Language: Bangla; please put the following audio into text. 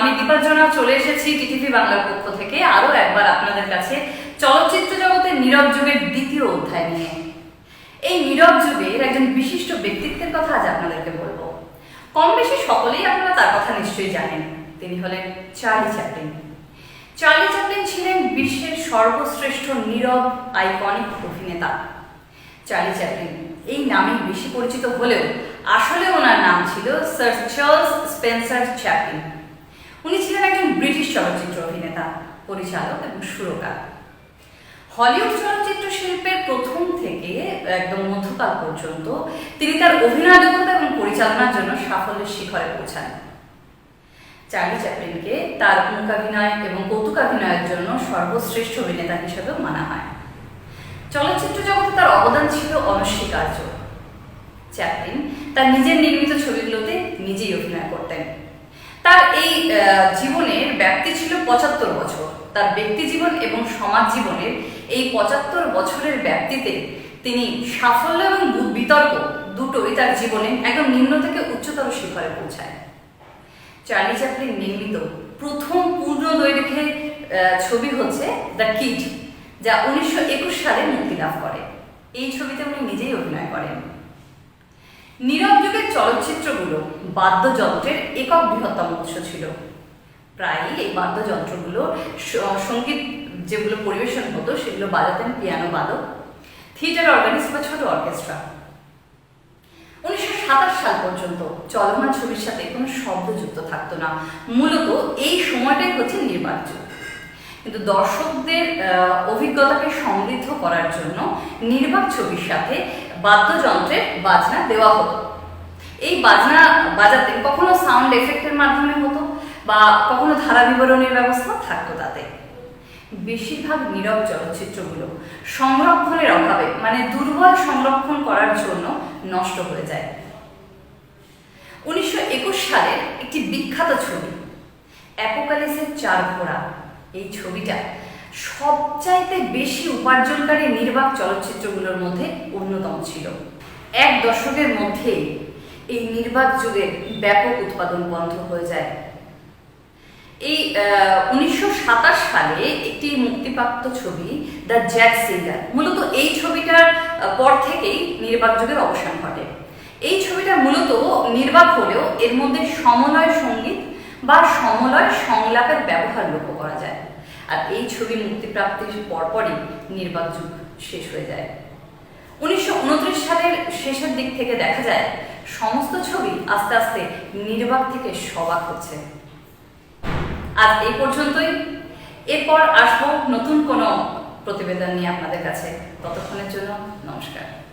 নির্বাচনা চলে এসেছি টিটিভি বাংলার পক্ষ থেকে আরও একবার আপনাদের কাছে চলচ্চিত্র জগতের নীরব যুগের দ্বিতীয় অধ্যায় নিয়ে। এই নীরব যুগের একজন বিশিষ্ট ব্যক্তিত্বের কথা আজ আপনাদেরকে বলব। কম বেশি সকলেই আপনারা তার কথা নিশ্চয়ই জানেন। তিনি হলেন চার্লি চ্যাপলিন। চার্লি চ্যাপলিন ছিলেন বিশ্বের সর্বশ্রেষ্ঠ নীরব আইকনিক অভিনেতা। চার্লি চ্যাপলিন এই নামে বেশি পরিচিত হলেও আসলে ওনার নাম ছিল স্যার চার্লস স্পেন্সার চ্যাপলিন। উনি ছিলেন একজন ব্রিটিশ চলচ্চিত্র অভিনেতা, পরিচালক এবং সুরকার। হলিউড চলচ্চিত্র শিল্পের প্রথম থেকে একদম মধ্যকাল পর্যন্ত তিনি তার অভিনয় দক্ষতা এবং পরিচালনার জন্য সাফল্যের শিখরে পৌঁছান। চার্লি চ্যাপলিনকে তার মূকাভিনয় এবং কৌতুকাভিনয়ের জন্য সর্বশ্রেষ্ঠ অভিনেতা হিসেবেও মানা হয়। চলচ্চিত্র জগতে তার অবদান ছিল অনস্বীকার্য। চ্যাপলিন তার নিজের নির্মিত ছবিগুলোতে নিজেই অভিনয় করতেন তার এই আহ, জীবনের ব্যাপ্তি ছিল পঁচাত্তর বছর। তার ব্যক্তি জীবন এবং সমাজ জীবনের এই পঁচাত্তর বছরের ব্যাপ্তিতে তিনি সাফল্য এবং বিতর্ক দুটোই তার জীবনে একদম নিম্ন থেকে উচ্চতর শিখরে পৌঁছায়। চার্লি চ্যাপলিন নির্মিত প্রথম পূর্ণ দৈর্ঘ্যের ছবি হচ্ছে দ্য কিড, যা উনিশশো একুশ সালে মুক্তি লাভ করে। এই ছবিতে উনি নিজেই অভিনয় করেন। নীরব যুগের চলচ্চিত্রগুলো বাদ্যযন্ত্রের একক বৃহত্তম উৎস ছিল। প্রায়ই এই বাদ্যযন্ত্রগুলো সংগীত যেগুলো পরিবেশন হতো সেগুলো বাজাতেন পিয়ানো বাদক, থিয়েটার অর্গানিস্ট বা ছোট অর্কেস্ট্রা। উনিশশো সাতাশ সাল পর্যন্ত চলমান ছবির সাথে কোনো শব্দ যুক্ত থাকতো না। মূলত এই সময়টাই হচ্ছে নির্বাক যুগ। কিন্তু দর্শকদের অভিজ্ঞতাকে সমৃদ্ধ করার জন্য নির্বাক ছবির সাথে বাদ্যযন্ত্রের বাজনা দেওয়া হতো। এই বাজনা বাজাতে কখনো সাউন্ড এফেক্টের মাধ্যমে হতো? বা কখনো ধারা বিবরণের ব্যবস্থা থাকতো তাতে। বেশিরভাগ নীরব চলচ্চিত্রগুলো সংরক্ষণের অভাবে মানে দুর্বল সংরক্ষণ করার জন্য নষ্ট হয়ে যায়। উনিশশো একুশ সালের একটি বিখ্যাত ছবি অ্যাপোকালিসের চার ঘোড়া। এই ছবিটা সবচাইতে বেশি উপার্জনকারী নির্বাক চলচ্চিত্রগুলোর মধ্যে অন্যতম ছিল। এক দশকের মধ্যে এই নির্বাক যুগের ব্যাপক উৎপাদন বন্ধ হয়ে যায়। এই উনিশশো সাতাশ সালে একটি মুক্তিপ্রাপ্ত ছবি, দ্য জ্যাক সিঙ্গার। মূলত এই ছবিটার পর থেকেই নির্বাক যুগের অবসান ঘটে। এই ছবিটা মূলত নির্বাক হলেও এর মধ্যে সমলয় সংগীত বা সমলয় সংলাপের ব্যবহার লক্ষ্য করা যায়। আর এই ছবি মুক্তিপ্রাপ্তির পরপরই নির্বাক যুগ শেষ হয়ে যায়। উনিশশো উনত্রিশ সালের শেষের দিক থেকে দেখা যায়, সমস্ত ছবি আস্তে আস্তে নির্বাক থেকে সবাক হচ্ছে। আজ এই পর্যন্তই। এরপর আসব নতুন কোনো প্রতিবেদন নিয়ে আপনাদের কাছে। ততক্ষণের জন্য নমস্কার।